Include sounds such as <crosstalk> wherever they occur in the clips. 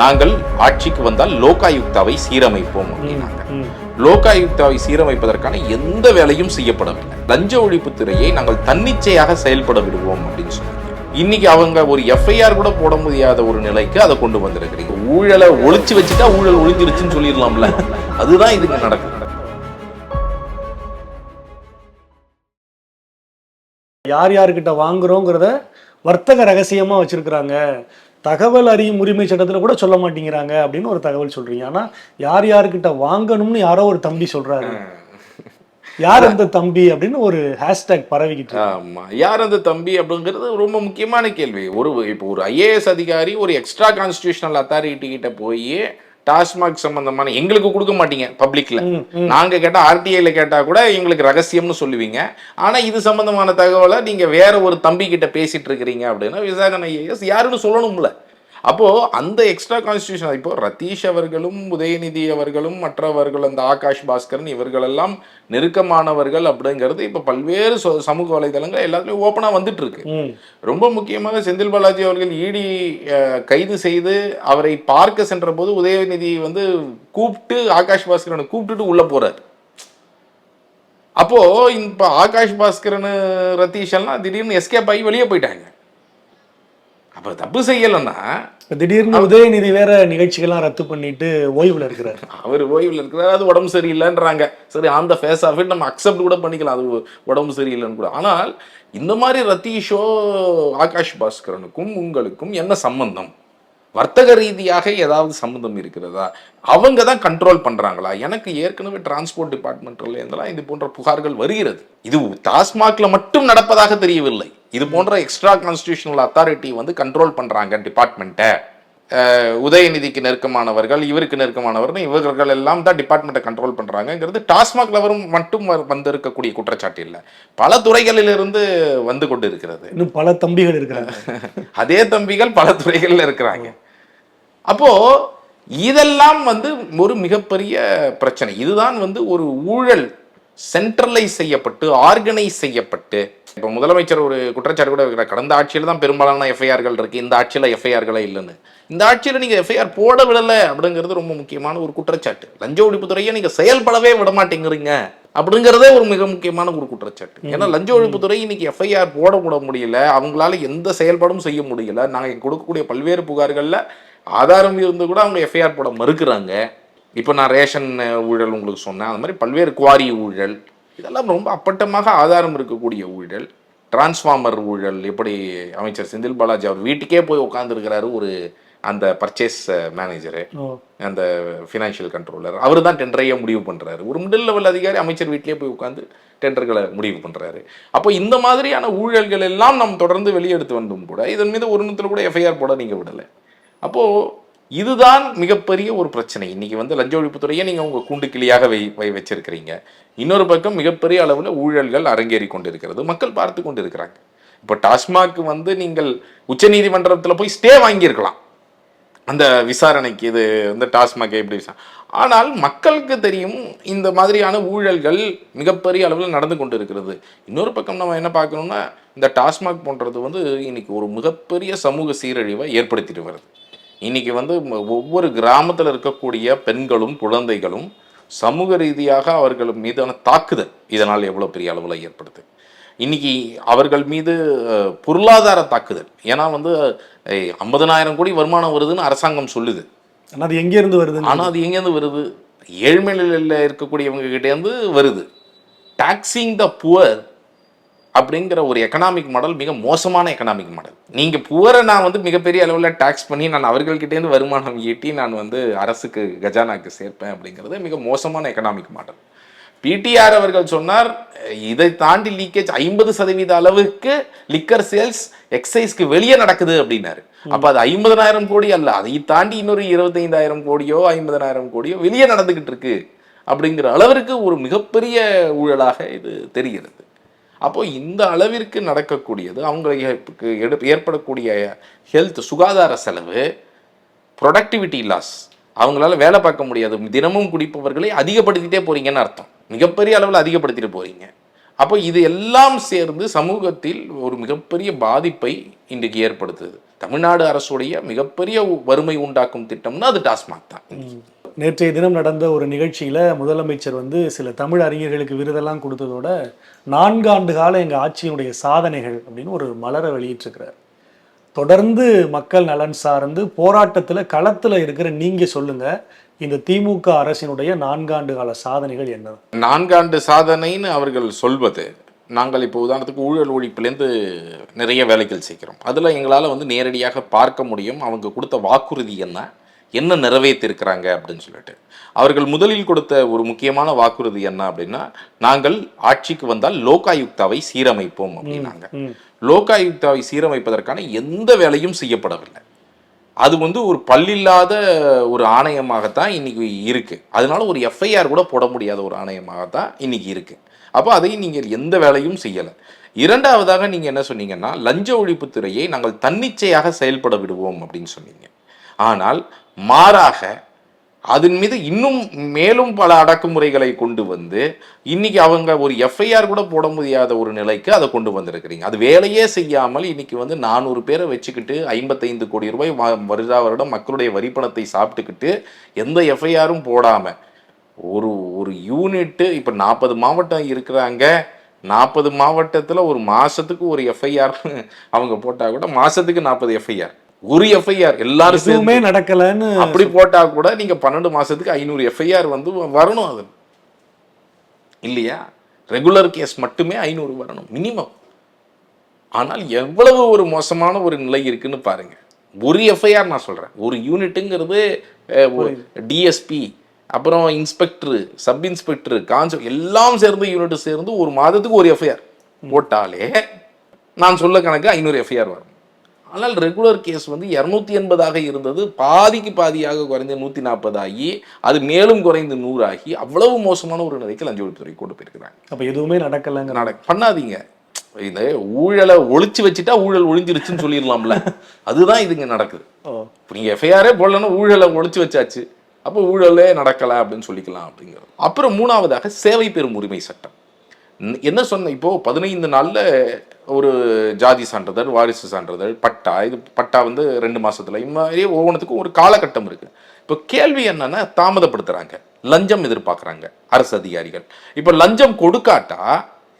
நாங்கள் ஆட்சிக்கு வந்தால் லோகாயுக்தாவை சீரமைப்போம் அப்படின்னாங்க. லோகாயுக்தாவை சீரமைப்பதற்கான எந்த வேலையும் செய்யப்படவில்லை. லஞ்ச ஒழிப்புத்துறையை நாங்கள் தன்னிச்சையாக செயல்பட விடுவோம் அப்படின்னு சொன்னாங்க. இன்னைக்கு அவங்க ஒரு எஃப்ஐஆர் கூட போட முடியாத ஒரு நிலைக்கு அதை கொண்டு வந்திருக்கிறீங்க. ஊழலை ஒழிச்சு வச்சுட்டா ஊழல் ஒழிஞ்சிருச்சுன்னு சொல்லிடலாம்ல. அதுதான் இதுங்க நடக்குது. யார் யார்கிட்ட வாங்குறோங்கிறத வர்த்தக ரகசியமா வச்சிருக்கிறாங்க. தகவல் அறியும் உரிமை சட்டத்துல கூட சொல்ல மாட்டேங்கிறாங்க அப்படின்னு ஒரு தகவல் சொல்றீங்க. ஆனா யார் யார்கிட்ட வாங்கணும்னு யாரோ ஒரு தம்பி சொல்றாரு. யார் அந்த தம்பி அப்படின்னு ஒரு ஹேஷ்டேக் பரவிக்கிட்டு. ஆமா. யார் அந்த தம்பி அப்படிங்கிறது ரொம்ப முக்கியமான கேள்வி. ஒரு இப்போ ஒரு ஐஏஎஸ் அதிகாரி ஒரு எக்ஸ்ட்ரா கான்ஸ்டியூஷனல் அத்தாரிட்டி கிட்ட போய் டாஸ்மாக் சம்பந்தமான எங்களுக்கு கொடுக்க மாட்டீங்க பப்ளிக்ல. நாங்க கேட்டா ஆர்டிஐல கேட்டா கூட எங்களுக்கு ரகசியம்னு சொல்லுவீங்க. ஆனா இது சம்பந்தமான தகவலை நீங்க வேற ஒரு தம்பி கிட்ட பேசிட்டு இருக்கிறீங்க அப்படின்னா விசாகன் ஐஏஎஸ் யாருன்னு சொல்லணும்ல. அப்போ அந்த எக்ஸ்ட்ரா கான்ஸ்டியூஷன் இப்போ ரதீஷ் அவர்களும் உதயநிதி அவர்களும் மற்றவர்கள் அந்த ஆகாஷ் பாஸ்கரன் இவர்களெல்லாம் நெருக்கமானவர்கள் அப்படிங்கிறது இப்போ பல்வேறு சமூக வலைதளங்கள் எல்லாத்துலயும் ஓப்பனா வந்துட்டு இருக்கு. ரொம்ப முக்கியமாக செந்தில் பாலாஜி அவர்கள் இடி கைது செய்து அவரை பார்க்க சென்ற போது உதயநிதி வந்து கூப்பிட்டு ஆகாஷ் பாஸ்கரனை கூப்பிட்டுட்டு உள்ள போறாரு. அப்போ இப்ப ஆகாஷ் பாஸ்கரன் ரதீஷ் எல்லாம் திடீர்னு எஸ்கேப் ஆகி வெளியே போயிட்டாங்க. அப்ப தப்பு செய்யலைன்னா திடீர்னு உதயநிதி வேற நிகழ்ச்சிகள்லாம் ரத்து பண்ணிட்டு ஓய்வுல இருக்கிறாரு. அவர் ஓய்வில் இருக்கிறார். அது உடம்பு சரியில்லைன்றாங்க. சரி அந்த ஃபேஸ் ஆஃப் இட் நம்ம அக்செப்ட் கூட பண்ணிக்கலாம். அது உடம்பு சரியில்லைன்னு கூட. ஆனால் இந்த மாதிரி ரத்தீஷோ ஆகாஷ் பாஸ்கரனுக்கும் உங்களுக்கும் என்ன சம்பந்தம்? வர்த்தக ரீதியாக ஏதாவது சம்பந்தம் இருக்கிறதா? அவங்க தான் கண்ட்ரோல் பண்றாங்களா? எனக்கு ஏற்கனவே டிரான்ஸ்போர்ட் டிபார்ட்மெண்ட்ல இருந்தெல்லாம் இது போன்ற புகார்கள் வருகிறது. இது டாஸ்மாக்ல மட்டும் நடப்பதாக தெரியவில்லை. இது போன்ற எக்ஸ்ட்ரா கான்ஸ்டியூஷனல் அத்தாரிட்டி வந்து கண்ட்ரோல் பண்றாங்க டிபார்ட்மெண்ட்டை உதயநிதிக்கு நெருக்கமானவர்கள் இவருக்கு நெருக்கமானவர்கள் இவர்கள் எல்லாம் தான் டிபார்ட்மெண்ட்டை கண்ட்ரோல் பண்றாங்கங்கிறது டாஸ்மாக்ல வரும் மட்டும் வந்திருக்கக்கூடிய குற்றச்சாட்டு இல்லை. பல துறைகளிலிருந்து வந்து கொண்டு இருக்கிறது இன்னும் பல தம்பிகள் இருக்கிறாங்க. <laughs> அதே தம்பிகள் பல துறைகள்ல இருக்கிறாங்க. அப்போ இதெல்லாம் வந்து ஒரு மிகப்பெரிய பிரச்சனை. இதுதான் வந்து ஒரு ஊழல் சென்ட்ரலைஸ் செய்யப்பட்டு ஆர்கனைஸ் செய்யப்பட்டு இப்போ முதலமைச்சர் ஒரு குற்றச்சாட்டு கூட இருக்கிற கடந்த ஆட்சியில் தான் பெரும்பாலான எஃப்ஐஆர்கள் இருக்கு. இந்த ஆட்சியில் எஃப்ஐஆர்களே இல்லைன்னு. இந்த ஆட்சியில் நீங்க எஃப்ஐஆர் போட விடலை அப்படிங்கிறது ரொம்ப முக்கியமான ஒரு குற்றச்சாட்டு. லஞ்ச ஒழிப்புத்துறையை நீங்க செயல்படவே விட மாட்டேங்கிறீங்க அப்படிங்கிறதே ஒரு மிக முக்கியமான ஒரு குற்றச்சாட்டு. ஏன்னா லஞ்ச ஒழிப்புத்துறை இன்னைக்கு எஃப்ஐஆர் போட கூட முடியல. அவங்களால எந்த செயல்பாடும் செய்ய முடியல. நாங்கள் கொடுக்கக்கூடிய பல்வேறு புகார்கள்ல ஆதாரம் இருந்து கூட அவங்க எஃப்ஐஆர் போட மறுக்கிறாங்க. இப்போ நான் ரேஷன் ஊழல் உங்களுக்கு சொன்னேன். அந்த மாதிரி பல்வேறு குவாரி ஊழல் இதெல்லாம் ரொம்ப அப்பட்டமாக ஆதாரம் இருக்கக்கூடிய ஊழல். டிரான்ஸ்ஃபார்மர் ஊழல் எப்படி அமைச்சர் செந்தில் பாலாஜி அவர் வீட்டுக்கே போய் உட்காந்துருக்கிறாரு ஒரு அந்த பர்ச்சேஸ் மேனேஜரு. அந்த ஃபினான்ஷியல் கண்ட்ரோலர் அவர் தான் டெண்டரையே முடிவு பண்ணுறாரு ஒரு மிடில் லெவல் அதிகாரி அமைச்சர் வீட்டிலேயே போய் உட்காந்து டெண்டர்களை முடிவு பண்ணுறாரு அப்போ இந்த மாதிரியான ஊழல்கள் எல்லாம் நாம் தொடர்ந்து வெளியெடுத்து வந்தும் கூட இதன் மீது ஒரு நிமிடத்தில் கூட எஃப்ஐஆர் போட நீங்கள் விடலை. அப்போது இதுதான் மிகப்பெரிய ஒரு பிரச்சனை. இன்னைக்கு வந்து லஞ்ச ஒழிப்புத்துறையை நீங்கள் உங்கள் கூண்டு கிளியாக வை வை வச்சிருக்கிறீங்க. இன்னொரு பக்கம் மிகப்பெரிய அளவில் ஊழல்கள் அரங்கேறி கொண்டிருக்கிறது. மக்கள் பார்த்து கொண்டு இருக்கிறாங்க இப்போ டாஸ்மாக் வந்து நீங்கள் உச்சநீதிமன்றத்தில் போய் ஸ்டே வாங்கியிருக்கலாம். அந்த விசாரணைக்கு இது வந்து டாஸ்மாக் எப்படி ஆனால் மக்களுக்கு தெரியும் இந்த மாதிரியான ஊழல்கள் மிகப்பெரிய அளவில் நடந்து கொண்டு இருக்கிறது இன்னொரு பக்கம் நம்ம என்ன பார்க்கணும்னா இந்த டாஸ்மாக் போன்றது வந்து இன்னைக்கு ஒரு மிகப்பெரிய சமூக சீரழிவை ஏற்படுத்திட்டு வருது. இன்னைக்கு வந்து ஒவ்வொரு கிராமத்தில் இருக்கக்கூடிய பெண்களும் குழந்தைகளும் சமூக ரீதியாக அவர்கள் மீதான தாக்குதல் இதனால் எவ்வளோ பெரிய அளவில் ஏற்படுது. இன்னைக்கு அவர்கள் மீது பொருளாதார தாக்குதல். ஏன்னா வந்து ஐம்பதனாயிரம் கோடி வருமானம் வருதுன்னு அரசாங்கம் சொல்லுது. ஆனா அது எங்க இருந்து வருதுன்னு ஆனால் அது எங்கேருந்து வருது? ஏழ்மை நிலையில் இருக்கக்கூடியவங்க கிட்டேருந்து வருது. டாக்ஸிங் த புவர் அப்படிங்கிற ஒரு எக்கனாமிக் மாடல் மிக மோசமான எக்கனாமிக் மாடல் நீங்கள் புவரை நான் வந்து மிகப்பெரிய அளவில் டாக்ஸ் பண்ணி நான் அவர்கள்கிட்டேருந்து வருமானம் ஈட்டி நான் வந்து அரசுக்கு கஜானாக்கு சேர்ப்பேன் அப்படிங்கிறது மிக மோசமான எக்கனாமிக் மாடல் பிடிஆர் அவர்கள் சொன்னார் இதை தாண்டி லீக்கேஜ் ஐம்பது சதவீத அளவுக்கு லிக்கர் சேல்ஸ் எக்ஸைஸ்க்கு வெளியே நடக்குது அப்படின்னாரு. அப்ப அது ஐம்பதனாயிரம் கோடி அல்ல அதை தாண்டி இன்னொரு இருபத்தைந்தாயிரம் கோடியோ ஐம்பதனாயிரம் கோடியோ வெளியே நடந்துகிட்டு இருக்கு அப்படிங்கிற அளவிற்கு ஒரு மிகப்பெரிய ஊழலாக இது தெரிகிறது. அப்போ இந்த அளவிற்கு நடக்கக்கூடியது அவங்களுக்கு எடு- ஏற்படக்கூடிய ஹெல்த் சுகாதார செலவு ப்ரொடக்டிவிட்டி லாஸ் அவங்களால வேலை பார்க்க முடியாது. தினமும் குடிப்பவர்களை அதிகப்படுத்திட்டே போறீங்கன்னு அர்த்தம். மிகப்பெரிய அளவில் அதிகப்படுத்திட்டு போறீங்க. அப்போ இது எல்லாம் சேர்ந்து சமூகத்தில் ஒரு மிகப்பெரிய பாதிப்பை இன்றைக்கு ஏற்படுத்துது. தமிழ்நாடு அரசுடைய மிகப்பெரிய வறுமை உண்டாக்கும் திட்டம்னா அது டாஸ்மாக் தான். நேற்றைய தினம் நடந்த ஒரு நிகழ்ச்சியில் முதலமைச்சர் வந்து சில தமிழ் அறிஞர்களுக்கு விருதெல்லாம் கொடுத்ததோட நான்காண்டு கால எங்கள் ஆட்சியினுடைய சாதனைகள் அப்படின்னு ஒரு மலரை வெளியிட்டிருக்கிறார். தொடர்ந்து மக்கள் நலன் சார்ந்து போராட்டத்தில் களத்தில் இருக்கிற நீங்கள் சொல்லுங்கள் இந்த திமுக அரசினுடைய நான்காண்டு கால சாதனைகள் என்ன? நான்காண்டு சாதனைன்னு அவர்கள் சொல்வது நாங்கள் இப்போ உதாரணத்துக்கு ஊழல் ஒழிப்புலேருந்து நிறைய வேலைகள் செய்கிறோம். அதில் எங்களால் வந்து நேரடியாக பார்க்க முடியும் அவங்க கொடுத்த வாக்குறுதி என்ன? என்ன நிறைவேற்றிருக்கிறாங்க அப்படின்னு சொல்லிட்டு. அவர்கள் முதலில் கொடுத்த ஒரு முக்கியமான வாக்குறுதி என்ன அப்படின்னா நாங்கள் ஆட்சிக்கு வந்தால் லோகாயுக்தாவை சீரமைப்போம் அப்படின்னாங்க. லோகாயுக்தாவை சீரமைப்பதற்கான எந்த வேலையும் செய்யப்படவில்லை. அது வந்து ஒரு பல்லில்லாத ஒரு ஆணையமாகத்தான் இன்னைக்கு இருக்கு. அதனால ஒரு எஃப்ஐஆர் கூட போட முடியாத ஒரு ஆணையமாகத்தான் இன்னைக்கு இருக்கு. அப்போ அதை நீங்கள் எந்த வேலையும் செய்யலை. இரண்டாவதாக நீங்கள் என்ன சொன்னீங்கன்னா லஞ்ச ஒழிப்புத்துறையை நாங்கள் தன்னிச்சையாக செயல்பட விடுவோம் அப்படின்னு சொன்னீங்க. ஆனால் மாறாக அதன் மீது இன்னும் மேலும் பல அடக்குமுறைகளை கொண்டு வந்து இன்னைக்கு அவங்க ஒரு எஃப்ஐஆர் கூட போட முடியாத ஒரு நிலைக்கு அதை கொண்டு வந்திருக்கிறீங்க. அது வேலையே செய்யாமல் இன்னைக்கு வந்து நானூறு பேரை வச்சுக்கிட்டு ஐம்பத்தைந்து கோடி ரூபாய் வருடா வருடம் மக்களுடைய வரிப்பணத்தை சாப்பிட்டுக்கிட்டு எந்த எஃப்ஐஆரும் போடாமல் ஒரு ஒரு யூனிட்டு இப்போ நாற்பது மாவட்டம் இருக்கிறாங்க. நாற்பது மாவட்டத்தில் ஒரு மாதத்துக்கு ஒரு எஃப்ஐஆர் அவங்க போட்டால் கூட மாதத்துக்கு நாற்பது எஃப்ஐஆர் ஒரு எஃப்ஐஆர் எல்லாரும் எதுவுமே நடக்கலைன்னு அப்படி போட்டா கூட நீங்க பன்னெண்டு மாசத்துக்கு ஐநூறு எஃப்ஐஆர் வந்து வரணும் அது. இல்லையா? ரெகுலர் கேஸ் மட்டுமே ஐநூறு வரணும் மினிமம் ஆனால் எவ்வளவு ஒரு மோசமான ஒரு நிலை இருக்குன்னு பாருங்க. ஒரு எஃப்ஐஆர் நான் சொல்றேன். ஒரு யூனிட்டுங்கிறது டிஎஸ்பி அப்புறம் இன்ஸ்பெக்டர் சப் இன்ஸ்பெக்டர் கான்சல் எல்லாம் சேர்ந்து யூனிட் சேர்ந்து ஒரு மாதத்துக்கு ஒரு எஃப்ஐஆர் போட்டாலே நான் சொல்ல கணக்கு ஐநூறு எஃப்ஐஆர் வரும். ஆனால் ரெகுலர் கேஸ் வந்து இரநூத்தி எண்பதாக இருந்தது. பாதிக்கு பாதியாக குறைந்து நூற்றி நாற்பதாகி அது மேலும் குறைந்து நூறாகி அவ்வளவு மோசமான ஒரு நிலைக்கு லஞ்ச ஒழிப்புத்துறை கொண்டு போயிருக்கிறாங்க. அப்ப எதுவுமே நடக்கலைங்கிற நட பண்ணாதீங்க. இந்த ஊழலை ஒழிச்சு வச்சுட்டா ஊழல் ஒழிஞ்சிருச்சுன்னு சொல்லிடலாம்ல. அதுதான் இதுங்க நடக்குது. இப்போ நீங்கள் எஃப்ஐஆரே போடலன்னா ஊழலை ஒழிச்சு வச்சாச்சு. அப்போ ஊழலே நடக்கலை அப்படின்னு சொல்லிக்கலாம் அப்படிங்கிறது. அப்புறம் மூணாவதாக சேவை பெறும் உரிமை சட்டம். என்ன சொன்ன இப்போ பதினைந்து நாள்ல ஒரு ஜாதி சான்றிதழ் வாரிசு சான்றிதழ் பட்டா இது பட்டா வந்து ரெண்டு மாசத்துல. இந்த மாதிரி ஒவ்வொன்றுத்துக்கும் ஒரு காலகட்டம் இருக்கு. இப்போ கேள்வி என்னன்னா தாமதப்படுத்துறாங்க. லஞ்சம் எதிர்பார்க்குறாங்க அரசு அதிகாரிகள். இப்போ லஞ்சம் கொடுக்காட்டா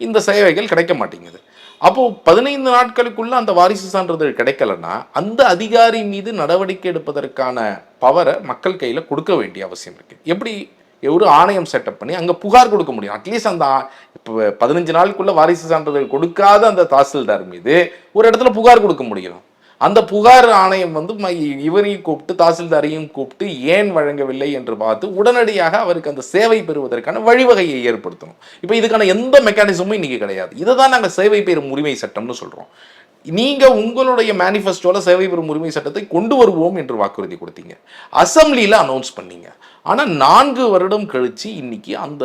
இந்த சேவைகள் கிடைக்க மாட்டேங்குது. அப்போ பதினைந்து நாட்களுக்குள்ள அந்த வாரிசு சான்றிதழ் கிடைக்கலன்னா அந்த அதிகாரி மீது நடவடிக்கை எடுப்பதற்கான பவரை மக்கள் கையில கொடுக்க வேண்டிய அவசியம் இருக்கு. எப்படி ஒரு ஆணையம் செட்டப் பண்ணி அங்கே புகார் கொடுக்க முடியும். அட்லீஸ்ட் அந்த இப்போ பதினஞ்சு நாளுக்குள்ளே வாரிசு சான்றிதழ் கொடுக்காத அந்த தாசில்தார் மீது ஒரு இடத்துல புகார் கொடுக்க முடியும். அந்த புகார் ஆணையம் வந்து ம- இவரையும் கூப்பிட்டு தாசில்தாரையும் கூப்பிட்டு ஏன் வழங்கவில்லை என்று பார்த்து உடனடியாக அவருக்கு அந்த சேவை பெறுவதற்கான வழிவகையை ஏற்படுத்தணும். இப்போ இதுக்கான எந்த மெக்கானிசமும் இன்றைக்கி கிடையாது. இதை தான் நாங்கள் சேவை பெறும் உரிமை சட்டம்னு சொல்கிறோம் நீங்கள் உங்களுடைய மேனிஃபெஸ்டோவில் சேவை பெறும் உரிமை சட்டத்தை கொண்டு வருவோம் என்று வாக்குறுதி கொடுத்தீங்க. அசம்பிளியில் அனௌன்ஸ் பண்ணீங்க. ஆனால் நான்கு வருடம் கழித்து இன்னைக்கு அந்த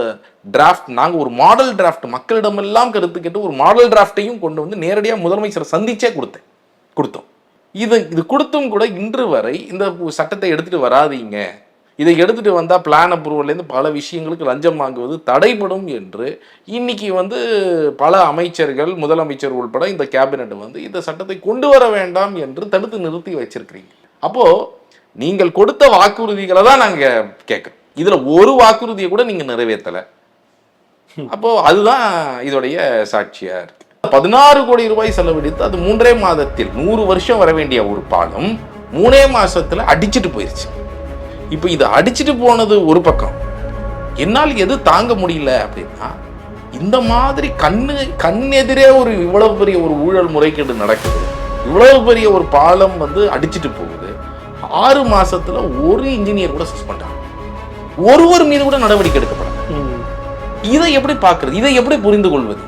டிராஃப்ட் நாங்கள் ஒரு மாடல் டிராஃப்ட் மக்களிடமெல்லாம் கருத்து கேட்டு ஒரு மாடல் டிராஃப்டையும் கொண்டு வந்து நேரடியாக முதலமைச்சரை சந்திச்சே கொடுத்தேன். கொடுத்தோம். இது இது கொடுத்தும் கூட இன்று வரை இந்த சட்டத்தை எடுத்துகிட்டு வராதீங்க. இதை எடுத்துட்டு வந்தால் பிளான் அப்ரூவல்லேருந்து பல விஷயங்களுக்கு லஞ்சம் வாங்குவது தடைபடும் என்று இன்னைக்கு வந்து பல அமைச்சர்கள் முதலமைச்சர் உள்பட இந்த கேபினெட் வந்து இந்த சட்டத்தை கொண்டு வர வேண்டாம் என்று தடுத்து நிறுத்தி வச்சிருக்கிறீங்க. அப்போது நீங்கள் கொடுத்த வாக்குறுதிகளை தான் நாங்கள் கேட்குறோம். இதில் ஒரு வாக்குறுதியை கூட நீங்கள் நிறைவேற்றலை அப்போது அதுதான் இதோடைய சாட்சியாக இருக்கு. பதினாறு கோடி ரூபாய் செலவழித்து அது மூன்றே மாதத்தில் நூறு வருஷம் வர வேண்டிய ஒரு பாலம் மூணே மாதத்தில் அடிச்சிட்டு போயிடுச்சு இப்போ இது அடிச்சிட்டு போனது ஒரு பக்கம். என்னால் எது தாங்க முடியல அப்படின்னா இந்த மாதிரி கண்ணு கண் எதிரே ஒரு இவ்வளவு பெரிய ஒரு ஊழல் முறைகேடு நடக்குது. இவ்வளவு பெரிய ஒரு பாலம் வந்து அடிச்சிட்டு போகுது. ஆறு மாசத்துல ஒரு இன்ஜினியர் கூட சஸ்பெண்ட் ஆகும் ஒருவர் மீது கூட நடவடிக்கை எடுக்கப்படாது ம். இதை எப்படி பார்க்கிறது? இதை எப்படி புரிந்து கொள்வது